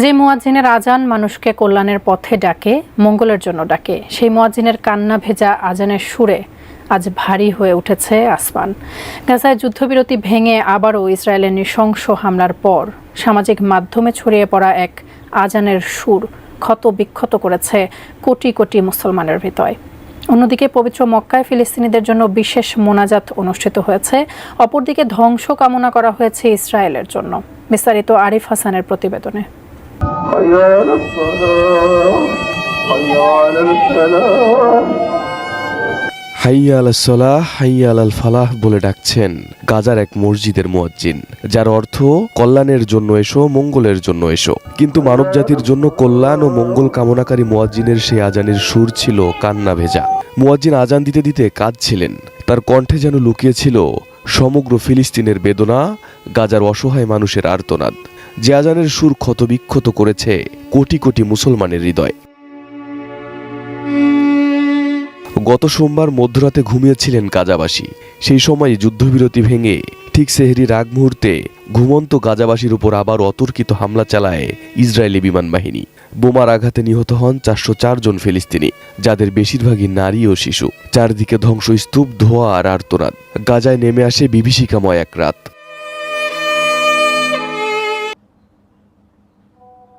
যে মুয়াজ্জিনের আজান মানুষকে কল্যাণের পথে ডাকে, মঙ্গলের জন্য ডাকে, সেই মুয়াজ্জিনের কান্না ভেজা আজানের সুরে আজ ভারী হয়ে উঠেছে আসমান। গাজায় যুদ্ধবিরতি ভেঙে আবারও ইসরায়েলের নৃশংস হামলার পর সামাজিক মাধ্যমে ছড়িয়ে পড়া এক আজানের সুর ক্ষত বিক্ষত করেছে কোটি কোটি মুসলমানের হৃদয়। অন্যদিকে পবিত্র মক্কায় ফিলিস্তিনিদের জন্য বিশেষ মোনাজাত অনুষ্ঠিত হয়েছে। অপরদিকে ধ্বংস কামনা করা হয়েছে ইসরায়েলের জন্য। বিস্তারিত আরিফ হাসানের প্রতিবেদনে। حي على الصلاة حي على الفلاح হাইয়া আল সলাহ হাইয়া আল ফালাহ বলে ডাকছেন গাজার এক মসজিদের মুয়াজ্জিন যার অর্থ কল্যাণের জন্য এসো মঙ্গলের জন্য এসো কিন্তু মানবজাতির জন্য কল্যাণ ও মঙ্গল কামনাকারী মুয়াজ্জিনের সেই আজানের সুর ছিল কান্না ভেজা মুয়াজ্জিন আজান দিতে দিতে কাঁদছিলেন তার কণ্ঠে যেন লুকিয়েছিল সমগ্র ফিলিস্তিনের বেদনা গাজার অসহায় মানুষের আর্তনাদ যে আজানের সুর ক্ষতবিক্ষত করেছে কোটি কোটি মুসলমানের হৃদয়। গত সোমবার মধ্যরাতে ঘুমিয়েছিলেন গাজাবাসী। সেই সময় যুদ্ধবিরতি ভেঙে ঠিক সেহরির আগ মুহূর্তে ঘুমন্ত গাজাবাসীর উপর আবার অতর্কিত হামলা চালায় ইসরায়েলি বিমান বাহিনী। বোমার আঘাতে নিহত হন চারশো চার জন ফিলিস্তিনি, যাদের বেশিরভাগই নারী ও শিশু। চারদিকে ধ্বংসস্তূপ, ধোয়া আর আর্তনাদ। গাজায় নেমে আসে বিভীষিকাময় এক রাত।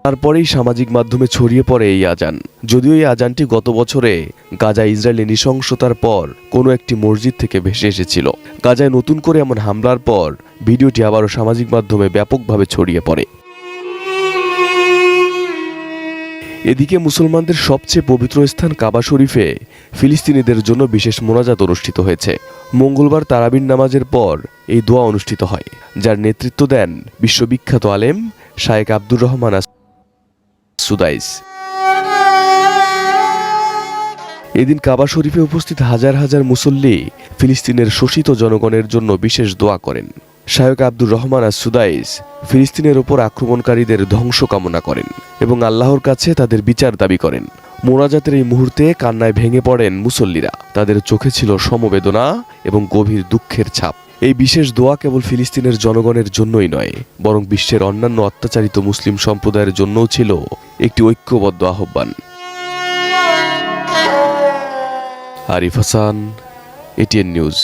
তারপরেই সামাজিক মাধ্যমে ছড়িয়ে পড়ে এই আজান। যদিও এই আজানটি গত বছরে গাজা ইসরায়েলি নৃশংসতার পর কোনো একটি মসজিদ থেকে ভেসে এসেছিল। গাজায় নতুন করে এমন হামলার পর ভিডিওটি আবারও সামাজিক মাধ্যমে ব্যাপকভাবে ছড়িয়ে পড়ে। এদিকে মুসলমানদের সবচেয়ে পবিত্র স্থান কাবা শরীফে ফিলিস্তিনিদের জন্য বিশেষ মোনাজাত অনুষ্ঠিত হয়েছে। মঙ্গলবার তারাবিন নামাজের পর এই দোয়া অনুষ্ঠিত হয়, যার নেতৃত্ব দেন বিশ্ববিখ্যাত আলেম Sheikh Abdur Rahman As Sudais. এদিন কাবা শরীফে উপস্থিত হাজার হাজার মুসল্লি ফিলিস্তিনের শোষিত জনগণের জন্য বিশেষ দোয়া করেন। Sheikh Abdur Rahman As Sudais ফিলিস্তিনের ওপর আক্রমণকারীদের ধ্বংস কামনা করেন এবং আল্লাহর কাছে তাদের বিচার দাবি করেন। মোনাজাতের এই মুহূর্তে কান্নায় ভেঙে পড়েন মুসল্লিরা। তাদের চোখে ছিল সমবেদনা এবং গভীর দুঃখের ছাপ। এই বিশেষ দোয়া কেবল ফিলিস্তিনের জনগণের জন্যই নয়, বরং বিশ্বের অন্যান্য অত্যাচারিত মুসলিম সম্প্রদায়ের জন্যও ছিল একটি ঐক্যবদ্ধ আহ্বান। Arif Hasan, ATN news.